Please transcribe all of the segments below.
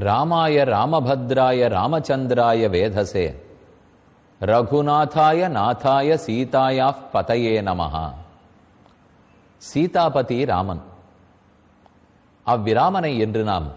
ராமாய ராமபத்ராய ராமச்சந்திராய வேதசே. ரகுநாதாய நாதாய சீதாயா பதையே நமஹா. சீதாபதி ராமன். அவ்விராமனை என்று நாம்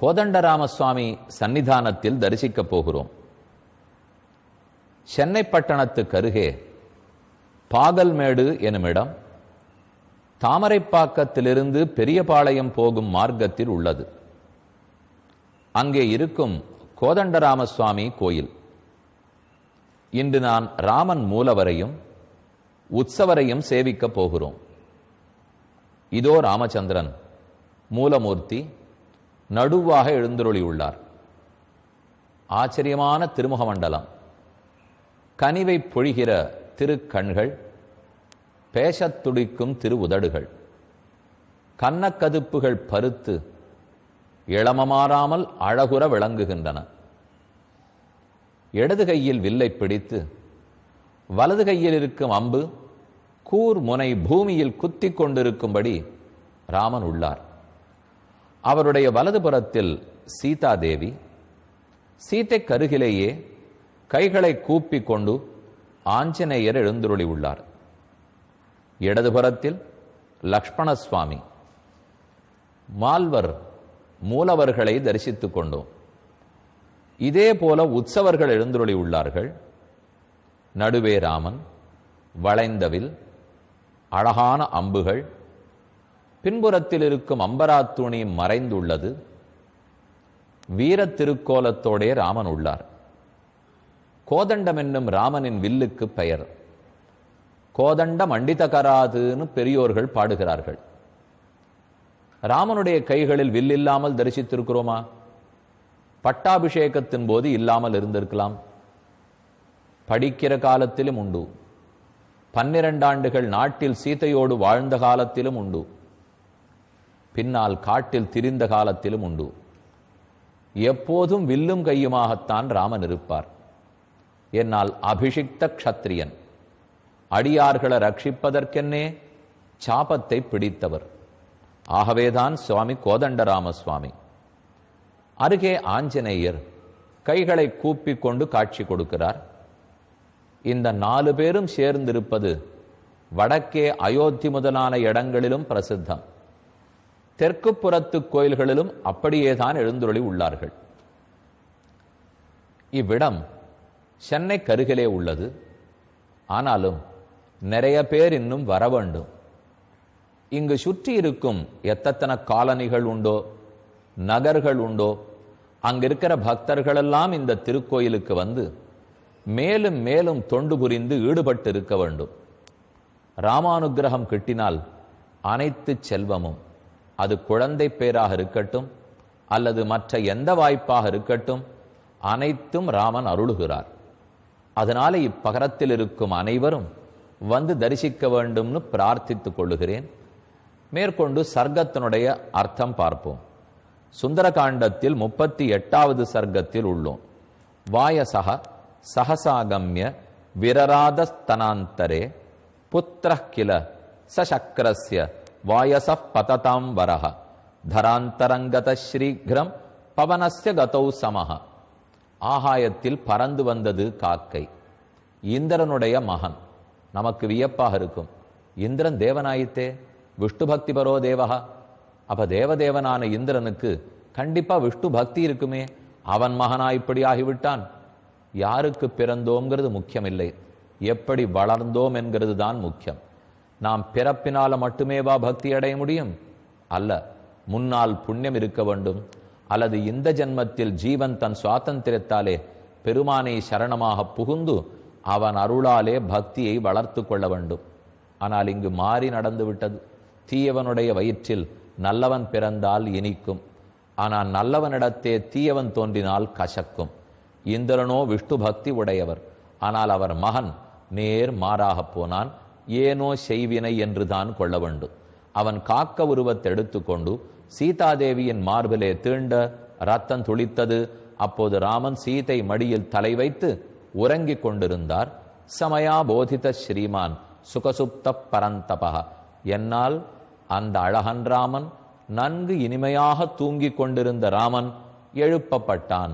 கோதண்டராமசுவாமி சன்னிதானத்தில் தரிசிக்கப் போகிறோம். சென்னை பட்டணத்துக்கு அருகே பாகல்மேடு எனுமிடம் தாமரைப்பாக்கத்திலிருந்து பெரியபாளையம் போகும் மார்க்கத்தில் உள்ளது. அங்கே இருக்கும் கோதண்டராமசுவாமி கோயில். இன்று நான் ராமன் மூலவரையும் உற்சவரையும் சேவிக்கப் போகிறோம். இதோ ராமச்சந்திரன் மூலமூர்த்தி நடுவாக எழுந்தருளியுள்ளார். ஆச்சரியமான திருமுக மண்டலம். கனிவை பொழிகிற திருக்கண்கள் பேசத் துடிக்கும் திரு உதடுகள் கன்னக்கதுப்புகள் பருத்து இளமமாறாமல் அழகுற விளங்குகின்றன. இடது கையில் வில்லை பிடித்து வலது கையில் இருக்கும் அம்பு கூர் முனை பூமியில் குத்தி கொண்டிருக்கும்படி ராமன் உள்ளார். அவருடைய வலதுபுறத்தில் சீதா தேவி சீத்தை கருகிலேயே கைகளை கூப்பி கொண்டு ஆஞ்சநேயர் எழுந்துருளி உள்ளார். இடதுபுறத்தில் லக்ஷ்மண சுவாமி மால்வர் மூலவர்களை தரிசித்துக் கொண்டோம். இதே போல உற்சவர்கள் எழுந்துருளி உள்ளார்கள். நடுவே ராமன் வளைந்தவில் அழகான அம்புகள் பின்புறத்தில் இருக்கும் அம்பராத்துணி மறைந்துள்ளது. வீரத்திருக்கோலத்தோடே ராமன் உள்ளார். கோதண்டம் என்னும் ராமனின் வில்லுக்கு பெயர். கோதண்ட மண்டிதகராதுன்னு பெரியோர்கள் பாடுகிறார்கள். ராமனுடைய கைகளில் வில் இல்லாமல் தரிசித்திருக்கிறோமா? பட்டாபிஷேகத்தின் போது இல்லாமல் இருந்திருக்கலாம். படிக்கிற காலத்திலும் உண்டு. பன்னிரண்டாண்டுகள் நாட்டில் சீதையோடு வாழ்ந்த காலத்திலும் உண்டு. பின்னால் காட்டில் திரிந்த காலத்திலும் உண்டு. எப்போதும் வில்லும் கையுமாகத்தான் ராமன் இருப்பார். என்னால் அபிஷிக்த க்ஷத்ரியன். அடியார்களை ரட்சிப்பதற்கென்னே சாபத்தை பிடித்தவர். ஆகவேதான் சுவாமி கோதண்டராம சுவாமி அருகே ஆஞ்சநேயர் கைகளை கூப்பிக் கொண்டு காட்சி கொடுக்கிறார். இந்த நாலு பேரும் சேர்ந்திருப்பது வடக்கே அயோத்தி முதலான இடங்களிலும் பிரசித்தம். தெற்கு புறத்து கோயில்களிலும் அப்படியேதான் எழுந்துருளி உள்ளார்கள். இவ்விடம் சென்னை கருகிலே உள்ளது. ஆனாலும் நிறைய பேர் இன்னும் வர வேண்டும் இங்கு சுற்றி இருக்கும் எத்தனை காலனிகள் உண்டோ நகர்கள் உண்டோ அங்கிருக்கிற பக்தர்களெல்லாம் இந்த திருக்கோயிலுக்கு வந்து மேலும் மேலும் தொண்டு புரிந்து ஈடுபட்டு இருக்க வேண்டும். ராமானுகிரகம் கிட்டினால் அனைத்து செல்வமும் அது குழந்தை பேராக இருக்கட்டும் அல்லது மற்ற எந்த வாய்ப்பாக இருக்கட்டும் அனைத்தும் ராமன் அருளுகிறார். அதனால இப்பகரத்தில் இருக்கும் அனைவரும் வந்து தரிசிக்க வேண்டும்னு பிரார்த்தித்துக் கொள்ளுகிறேன். மேற்கொண்டு சர்க்கத்தினுடைய அர்த்தம் பார்ப்போம். சுந்தரகாண்டத்தில் முப்பத்தி எட்டாவது சர்க்கத்தில் உள்ளோம். வாயசக சகசாகமிய விரராதஸ்தனாந்தரே புத்திர கில சசக்கரஸ்ய வாயச பததாம் வரஹ தராந்தரங்கத ஸ்ரீகிரம் பவனஸ்ய கதௌ சமஹ. ஆகாயத்தில் பறந்து வந்தது காக்கை. இந்திரனுடைய மகன். நமக்கு வியப்பாக இருக்கும். இந்திரன் தேவனாயித்தே. விஷ்ணு பக்தி பரோ தேவகா அப்ப தேவதேவனான இந்திரனுக்கு கண்டிப்பா விஷ்ணு பக்தி இருக்குமே. அவன் மகனா இப்படி ஆகிவிட்டான். யாருக்கு பிறந்தோங்கிறது முக்கியமில்லை. எப்படி வளர்ந்தோம் என்கிறது தான் முக்கியம். நாம் பிறப்பினால மட்டுமேவா பக்தி அடைய முடியும். அல்ல முன்னால் புண்ணியம் இருக்க வேண்டும். அல்லது இந்த ஜென்மத்தில் ஜீவன் தன் சுவாதந்திரத்தாலே பெருமானை சரணமாக புகுந்து அவன் அருளாலே பக்தியை வளர்த்து கொள்ள வேண்டும். ஆனால் இங்கு மாறி நடந்து விட்டது தீயவனுடைய வயிற்றில் நல்லவன் பிறந்தால் இனிக்கும். ஆனால் நல்லவனிடத்தே தீயவன் தோன்றினால் கசக்கும். இந்திரனோ விஷ்ணு பக்தி உடையவர். ஆனால் அவர் மகன் நேர் மாறாகப் போனான். ஏனோ செய்வினை என்றுதான் கொள்ள வேண்டும். அவன் காக்க உருவத்தை எடுத்துக்கொண்டு சீதாதேவியின் மார்பிலே தீண்ட ரத்தம் துளித்தது. அப்போது ராமன் சீதை மடியில் தலை வைத்து உறங்கிக் கொண்டிருந்தார். சமயா போதித ஸ்ரீமான் சுகசுப்த பரந்தபக என்னால் அந்த அழகன் ராமன் நன்கு இனிமையாக தூங்கிக் கொண்டிருந்த ராமன் எழுப்பப்பட்டான்.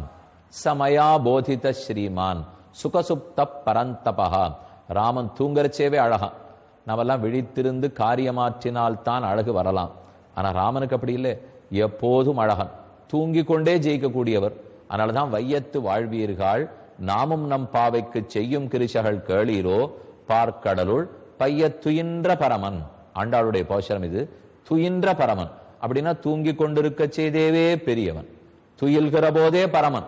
சமயா போதித ஸ்ரீமான் சுகசுப்த பரந்தபகா ராமன் தூங்கறச்சேவே அழகாம் நம்மெல்லாம் விழித்திருந்து காரியமாற்றினால் தான் அழகு வரலாம். ஆனா ராமனுக்கு அப்படி இல்லை. எப்போதும் அழகன். தூங்கிக் கொண்டே ஜெயிக்கக்கூடியவர். அதனாலதான் வையத்து வாழ்வீர்கள். நாமும் நம் பாவைக்கு செய்யும் கிரிசகள் கேளீரோ. பார்க்கடலுள் பையத்துயின்ற பரமன். ஆண்டாளுடைய போஷனம் இது. துயின்ற பரமன். அப்படின்னா தூங்கி கொண்டிருக்க செய்தேவே பெரியவன். துயில்கிற போதே பரமன்.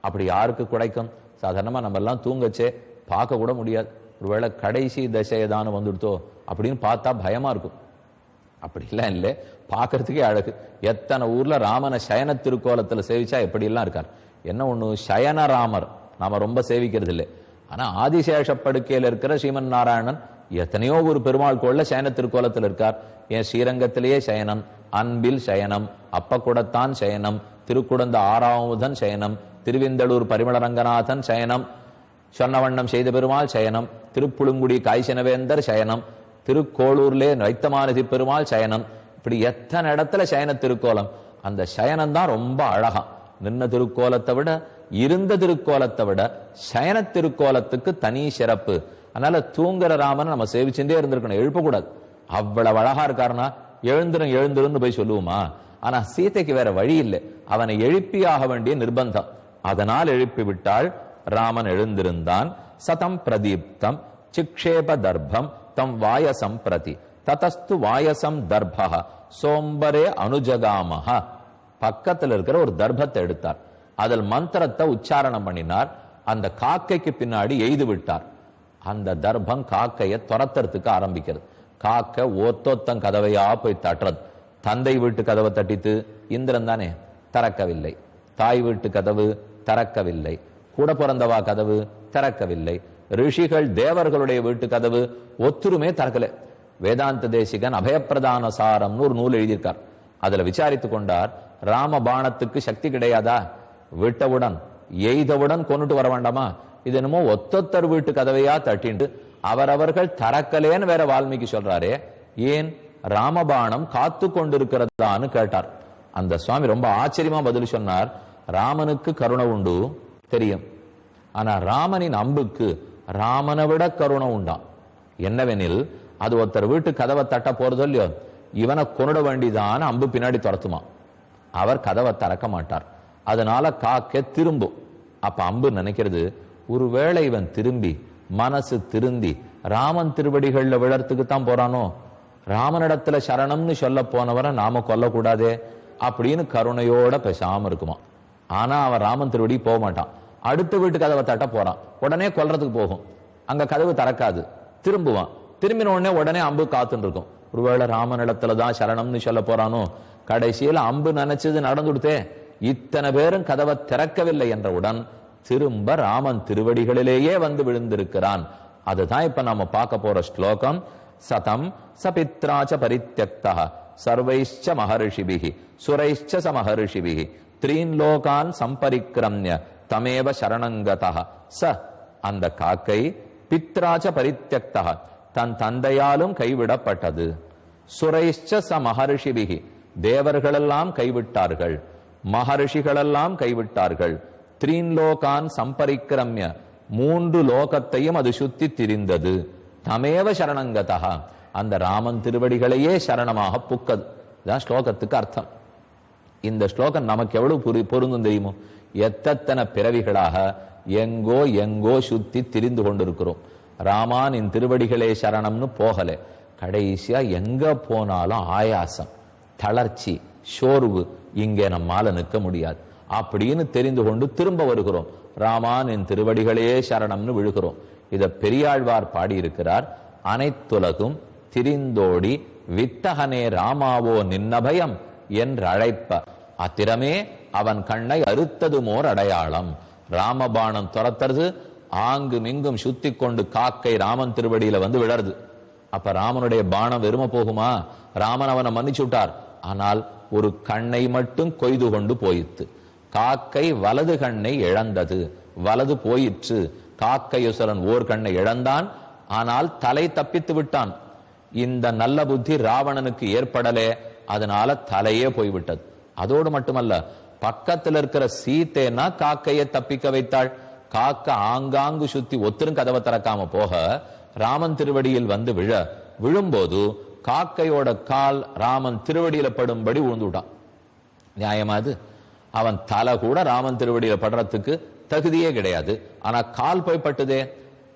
அப்படி யாருக்கு குடைக்கும்? சாதாரணமா நம்ம எல்லாம் தூங்கச்சே பார்க்க கூட முடியாது. ஒருவேளை கடைசி தசையதான வந்துடுத்தோ அப்படின்னு பார்த்தா பயமா இருக்கும். அப்படிலாம் இல்லை. பார்க்கறதுக்கே அழகு. எத்தனை ஊர்ல ராமனை சயன திருக்கோலத்துல சேவிச்சா எப்படிலாம் இருக்கார்? என்ன ஒண்ணு? சயன ராமர். நாம ரொம்ப சேவிக்கிறது இல்லை ஆனா ஆதிசேஷ படுக்கையில இருக்கிற ஸ்ரீமன் நாராயணன் எத்தனையோ ஒரு பெருமாள் கோள்ள சயன திருக்கோலத்தில் இருக்கார். என் ஸ்ரீரங்கத்திலேயே சயனம் அன்பில் சயனம் அப்பக்குடத்தான் சயனம் திருக்குடந்த ஆறாவதன் சயனம் திருவிந்தளூர் பரிமள ரங்கநாதன் சயனம் சொன்னவண்ணம் செய்த பெருமாள் சயனம் திருப்புளுங்குடி காய்ச்சனவேந்தர் சயனம் திருக்கோளூர்லே வைத்தமானதி பெருமாள் சயனம். இப்படி எத்தனை இடத்துல சயன திருக்கோலம்? அந்த சயனம் தான் ரொம்ப அழகா. நின்ன திருக்கோலத்தை விட இருந்த திருக்கோலத்தை விட சயன திருக்கோலத்துக்கு தனி சிறப்பு. அதனால தூங்குற ராமனை நம்ம சேவிச்சுட்டே இருந்திருக்கணும். எழுப்பக்கூடாது. அவ்வளவு அழகா இருக்காருன்னா எழுந்திரும் எழுந்துரும்னு போய் சொல்லுவோமா? ஆனா சீதைக்கு வேற வழி இல்லை. அவனை எழுப்பியாக வேண்டிய நிர்பந்தம். அதனால் எழுப்பி விட்டால் ராமன் எழுந்திருந்தான். சதம் பிரதீப்தம் சிக்ஷேப தர்ப்பம் தம் வாயசம் பிரதி. ததஸ்து வாயசம் தர்பக சோம்பரே அனுஜகாமஹ. பக்கத்துல இருக்கிற ஒரு தர்பத்தை எடுத்தார். அதில் மந்திரத்தை உச்சாரணம் பண்ணினார். அந்த காக்கைக்கு பின்னாடி எய்து விட்டார். அந்த தர்ப்பம் காக்கையை துரத்துறதுக்கு ஆரம்பிக்கிறது. காக்க ஓத்தோத்தம் கதவையா போய் தட்டுறது. தந்தை வீட்டு கதவை தட்டித்து இந்திரன் தானே திறக்கவில்லை. தாய் வீட்டு கதவு திறக்கவில்லை. கூட பிறந்தவா கதவு திறக்கவில்லை. ரிஷிகள் தேவர்களுடைய வீட்டு கதவு ஒத்துருமே திறக்கல. வேதாந்த தேசிகன் அபயப்பிரதான சாரம்னு ஒரு நூல் எழுதியிருக்கார். அதுல விசாரித்து கொண்டார் ராம பாணத்துக்கு சக்தி கிடையாதா? விட்டவுடன் எய்தவுடன் கொண்டுட்டு வர வேண்டாமா? இது என்னமோ ஒத்தொத்தர் வீட்டு கதவையா தட்டிண்டு அவரவர்கள் தரக்கலேன்னு வேற வால்மீகி சொல்றாரே. ஏன்? ராமபாணம் காத்து கொண்டிருக்கிறதான்னு கேட்டார். அந்த சுவாமி ரொம்ப ஆச்சரியமா பதில் சொன்னார். ராமனுக்கு கருணை உண்டு. தெரியும். ஆனா ராமனின் அம்புக்கு ராமனை விட கருணை உண்டாம். என்னவெனில் அது ஒருத்தர் வீட்டு கதவை தட்ட போறதோ இல்லையோ இவனை கொண்டுட வேண்டிதான் அம்பு பின்னாடி துரத்துமா அவர் கதவை திறக்க மாட்டார். அதனால காக்க திரும்பும். அப்ப அம்பு நினைக்கிறது ஒருவேளை இவன் திரும்பி மனசு திருந்தி ராமன் திருவடிகள்ல விழறதுக்கு தான் போறானோ? ராமனிடத்துல சரணம்னு சொல்ல போனவரை நாம கொல்லக்கூடாதே அப்படின்னு கருணையோட பேசாம இருக்குமா? ஆனா அவன் ராமன் திருவடி போக மாட்டான். அடுத்த வீட்டு கதவை தட்ட போறான். உடனே கொல்றதுக்கு போகும். அங்க கதவு திறக்காது. திரும்புவான். திரும்பின உடனே உடனே அம்பு காத்துன்னு இருக்கும். ஒருவேளை ராமனிடத்துல தான் சரணம்னு சொல்ல போறானோ? கடைசியில அம்பு நினைச்சது நடந்துடுத்தே. இத்தனை பேரும் கதவை திறக்கவில்லை என்றவுடன் திரும்ப ராமன் திருவடிகளிலேயே வந்து விழுந்திருக்கிறான். அதுதான் இப்ப நாம பார்க்க போற ஸ்லோகம். சதம் சபித்ராச்ச பரித்தியக்தா சர்வைச்ச மகர்ஷிபிகி சுரைச்ச ச மகர்ஷிபிகி த்ரீன் லோகான் சம்பரிக்ரம்ய தமேவ சரணங்கதா. ச அந்த காக்கை பித்ராச்ச பரித்தியக்தா தன் தந்தையாலும் கைவிடப்பட்டது. சுரைச்ச ச மகர்ஷிபிகி தேவர்களெல்லாம் கைவிட்டார்கள். மகர்ஷிகளெல்லாம் கைவிட்டார்கள். த்ரீன் லோகான் மூன்று லோகத்தையும் அது சுத்தி திரிந்தது தமேவ சரணங்கதா அந்த ராமன் திருவடிகளையே சரணமாக புக்கது இதான் ஸ்லோகத்துக்கு அர்த்தம் இந்த ஸ்லோகம் நமக்கு எவ்வளவு புரி பொருந்தும் தெரியுமோ எத்தனை பிறவிகளாக எங்கோ எங்கோ சுத்தி திரிந்து கொண்டிருக்கிறோம் ராமான் என் திருவடிகளே சரணம்னு போகல கடைசியா எங்க போனாலும் ஆயாசம் தளர்ச்சி சோர்வு இங்கே நம்மால நிற்க முடியாது அப்படின்னு தெரிந்து கொண்டு திரும்ப வருகிறோம். ராமான் என் திருவடிகளே சரணம்னு விழுகிறோம். இத பெரியாழ்வார் பாடியிருக்கிறார். அனைத்துலகும் திரிந்தோடி வித்தகனே ராமாவோ நின்னபயம் என்று அழைப்ப அத்திரமே அவன் கண்ணை அறுத்தது மோர் அடையாளம். ராமபாணம் துரத்துறது. ஆங்கு மிங்கும் சுத்தி கொண்டு காக்கை ராமன் திருவடியில வந்து விழருது அப்ப ராமனுடைய பானம் வெறும போகுமா? ராமன் அவனை மன்னிச்சு விட்டார். ஆனால் ஒரு கண்ணை மட்டும் கொய்து கொண்டு போயிற்று. காக்கை வலது கண்ணை இழந்தது. வலது போயிற்று. காக்கையுசரன் ஓர் கண்ணை இழந்தான். ஆனால் தலை தப்பித்து விட்டான். இந்த நல்ல புத்தி ராவணனுக்கு ஏற்படலே. அதனால தலையே போய்விட்டது. அதோடு மட்டுமல்ல பக்கத்துல இருக்கிற சீத்தேனா காக்கையை தப்பிக்க வைத்தாள். காக்க ஆங்காங்கு சுத்தி ஒத்தரும் கதவை திறக்காம போக ராமன் திருவடியில் வந்து விழ. விழும்போது காக்கையோட கால் ராமன் திருவடியில படும்படி விழுந்துட்டான் நியாயமா அது? அவன் தலை கூட ராமன் திருவடியில படுறதுக்கு தகுதியே கிடையாது. ஆனா கால் போய் பட்டுதே.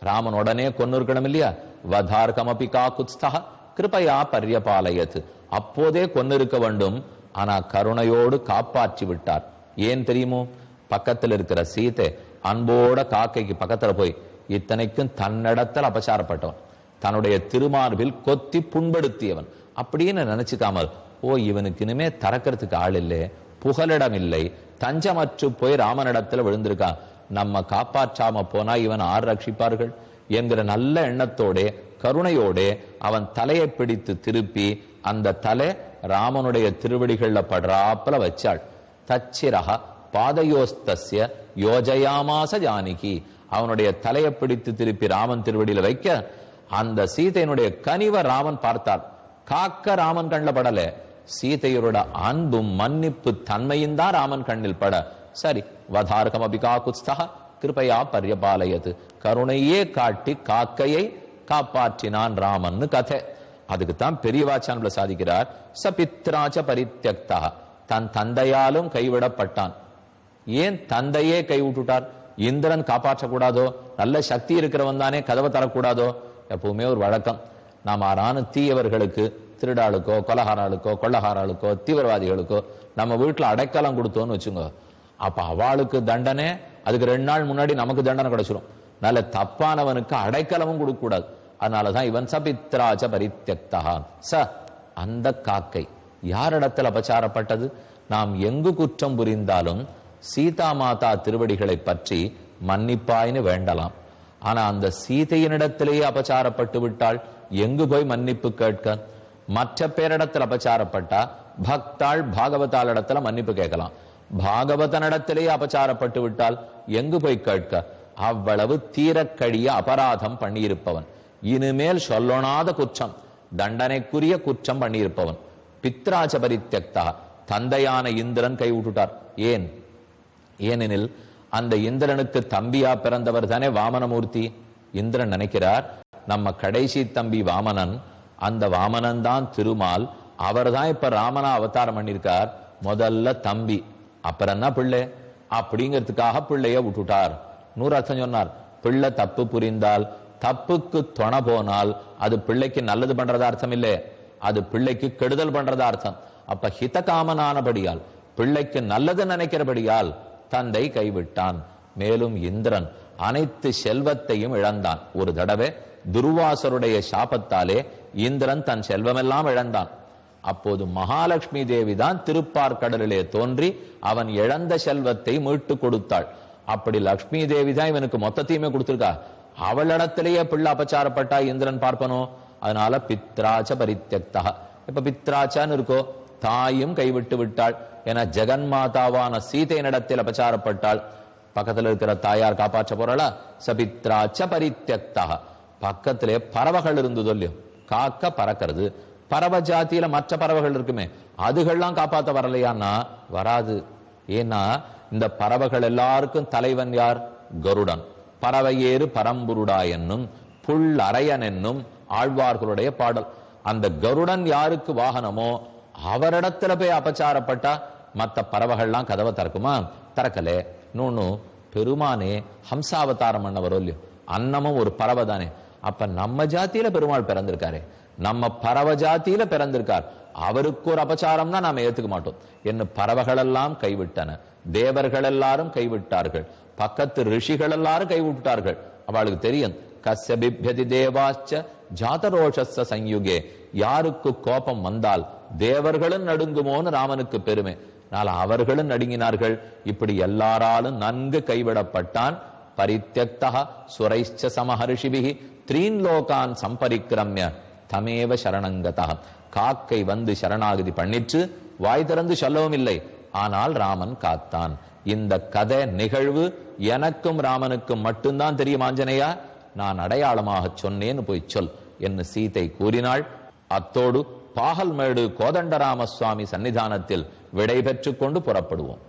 ராமன் உடனே கொன்னு இருக்கணும் இல்லையா? வதார்கமபி காக்குத்ஸ்தா கிருபையா பரியபாலயத்து. அப்போதே கொன்னு இருக்க வேண்டும். ஆனா கருணையோடு காப்பாற்றி விட்டார். ஏன் தெரியுமோ? பக்கத்தில் இருக்கிற சீதை அன்போட காக்கைக்கு பக்கத்துல போய் இத்தனைக்கும் தன்னிடத்தில் அபசாரப்பட்டவன். தன்னுடைய திருமார்பில் கொத்தி புண்படுத்தியவன். அப்படின்னு நினைச்சுக்காமல் ஓ இவனுக்கு இனிமே தறக்கிறதுக்கு ஆள் இல்லை. புகலிடம் இல்லை தஞ்சமற்று போய் ராமனிடத்துல விழுந்திருக்கான். நம்ம காப்பாற்றாம போனா இவன் ஆறு ரட்சிப்பார்கள்? என்கிற நல்ல எண்ணத்தோட கருணையோட அவன் தலையை பிடித்து திருப்பி அந்த தலை ராமனுடைய திருவடிகள்ல படுறாப்புல வச்சாள். தச்சிரக பாதயோஸ்தஸ்ய யோஜயாமாச ஜானகி. அவனுடைய தலையை பிடித்து திருப்பி ராமன் திருவடியில வைக்க அந்த சீதையினுடைய கனிவ ராமன் பார்த்தார். காக்க ராமன் கண்ணில் படல. சீதையரோட அன்பும் மன்னிப்பு தன்மையும் தான் ராமன் கண்ணில் பட. சரி வதார்கம் அபிகாக்குஸ்தா கிருபையா பரியபாலயது. கருணையே காட்டி காக்கையை காப்பாற்றினான் ராமன் கதை. அதுக்கு தான் பெரியவாச்சான்ல சாதிக்கிறார். ச பித்ராச்ச பரித்தியக்தா தன் தந்தையாலும் கைவிடப்பட்டான். ஏன் தந்தையே கைவிட்டுட்டார்? இந்திரன் காப்பாற்றக்கூடாதோ? நல்ல சக்தி இருக்கிறவன் தானே கதவை தரக்கூடாதோ? எப்பவுமே ஒரு வழக்கம். நாம் ஆறான தீயவர்களுக்கு திருடாளுக்கோ கொலகாராளுக்கோ கொள்ளகாராளுக்கோ தீவிரவாதிகளுக்கோ நம்ம வீட்டுல அடைக்கலம் கொடுத்தோன்னு வச்சுங்க அப்ப அவளுக்கு தண்டனை அதுக்கு ரெண்டு நாள் முன்னாடி நமக்கு தண்டனை கிடைச்சிரும். நல்ல தப்பானவனுக்கு அடைக்கலமும் கொடுக்க கூடாது அதனாலதான் இவன் சபித்ராஜ பரித்தியக்தா. ச அந்த காக்கை யாரிடத்தில் அபச்சாரப்பட்டது? நாம் எங்கு குற்றம் புரிந்தாலும் சீதா மாதா திருவடிகளை பற்றி மன்னிப்பாய்னு வேண்டலாம். ஆனா அந்த சீதையினிடத்திலேயே அபச்சாரப்பட்டு விட்டால் எங்கு போய் மன்னிப்பு கேட்க? மற்ற பேரிடத்தில் அபச்சாரப்பட்டா பக்தாள் பாகவதாள் இடத்துல மன்னிப்பு கேட்கலாம். பாகவதனிடத்திலேயே அபச்சாரப்பட்டு விட்டால் எங்கு போய் கேட்க? அவ்வளவு தீரக்கழிய அபராதம் பண்ணியிருப்பவன். இனிமேல் சொல்லொணாத குற்றம் தண்டனைக்குரிய குற்றம் பண்ணியிருப்பவன். பித்ராஜ பரித்தக்தா தந்தையான இந்திரன் கைவிட்டுட்டார். ஏன்? ஏனெனில் அந்த இந்திரனுக்கு தம்பியா பிறந்தவர் தானே வாமனமூர்த்தி. இந்திரன் நினைக்கிறார் நம்ம கடைசி தம்பி வாமனன் அந்த வாமனன் தான் திருமால். அவர் தான் இப்ப ராமனா அவதாரம் பண்ணியிருக்கார் முதல்ல தம்பி. அப்புறம் என்ன பிள்ளை? அப்படிங்கிறதுக்காக பிள்ளைய விட்டுட்டார். நூறு சொன்னார் பிள்ளை தப்பு புரிந்தால் தப்புக்கு துணை போனால் அது பிள்ளைக்கு நல்லது பண்றதா அர்த்தம் இல்லை. அது பிள்ளைக்கு கெடுதல் பண்றதா அர்த்தம். அப்ப ஹிதகாமனானபடியால் பிள்ளைக்கு நல்லது நினைக்கிறபடியால் தந்தை கைவிட்டான். மேலும் இந்திரன் அனைத்து செல்வத்தையும் இழந்தான். ஒரு தடவை துர்வாசருடைய சாபத்தாலே இந்திரன் தன் செல்வமெல்லாம் இழந்தான். அப்போது மகாலட்சுமி தேவி தான் திருப்பார்கடலிலே தோன்றி அவன் இழந்த செல்வத்தை மீட்டு கொடுத்தாள். அப்படி லக்ஷ்மி தேவி தான் இவனுக்கு மொத்தத்தையுமே கொடுத்திருக்கா. அவளிடத்திலேயே பிள்ளை அபச்சாரப்பட்டா இந்திரன் பார்ப்பனோ? அதனால பித்ராச்ச பரித்தியக்தா. இப்ப பித்ராச்சான்னு இருக்கோ? தாயும் கைவிட்டு விட்டாள். என ஜெகன் மாதாவான சீதை நடத்தில் அபச்சாரப்பட்டாள். பக்கத்துல இருக்கிற தாயார் காப்பாற்ற போறாளா? சபித்ராச்ச பரித்தியக்தா. பக்கத்திலே பறவைகள் இருந்தது இல்லையோ காக்க பறக்கிறது. பறவை ஜாத்தியில மற்ற பறவைகள் இருக்குமே அதுகள்லாம் காப்பாத்த வரலையான்னா வராது. ஏன்னா இந்த பறவைகள் எல்லாருக்கும் தலைவன் யார்? கருடன். பறவையேறு பரம்புருடா என்னும் புல் அரையன் என்னும் ஆழ்வார்களுடைய பாடல். அந்த கருடன் யாருக்கு வாகனமோ அவரிடத்துல போய் அபச்சாரப்பட்டா மத்த பறவைகள்லாம் கதவை திறக்குமா? திறக்கலே. இன்னொன்னு பெருமானே ஹம்சாவதாரம் பண்ணவரோ இல்லையோ? அன்னமும் ஒரு பறவை தானே. அப்ப நம்ம ஜாத்தியில பெருமாள் பிறந்திருக்காரு. நம்ம பறவை ஜாத்தியில பிறந்திருக்கார். அவருக்கு ஒரு அபச்சாரம்னா நாம ஏத்துக்க மாட்டோம். என்ன பறவைகள் எல்லாம் கைவிட்டன. தேவர்கள் எல்லாரும் கைவிட்டார்கள். பக்கத்து ரிஷிகள் எல்லாரும் கைவிட்டார்கள். அவளுக்கு தெரியும். கஸ்ய தேவாச்ச ஜாதரோஷஸ்ஸ சயுகே யாருக்கு கோபம் வந்தால் தேவர்களும் நடுங்குமோன்னு ராமனுக்கு பெருமை. நாள அவர்களும் நடுங்கினார்கள். இப்படி எல்லாராலும் நன்கு கைவிடப்பட்டான் பரித்தியக்தா சுரைச்ச சமஹர்ஷிபிகி த்ரீன் லோகான் சம்பரிக்கிரமிய தமேவ சரணங்கதா காக்கை வந்து சரணாகதி பண்ணிற்று வாய் திறந்து சொல்லவும் இல்லை ஆனால் ராமன் காத்தான் இந்த கதை நிகழ்வு எனக்கும் ராமனுக்கும் மட்டும்தான் தெரியும் ஆஞ்சனையா நான் அடையாளமாக சொன்னேன்னு போய் சொல் என்று சீதை கூறினாள் அத்தோடு பாகல்மேடு கோதண்டராம சுவாமி சன்னிதானத்தில் விடை பெற்றுக் கொண்டு புறப்படுவோம்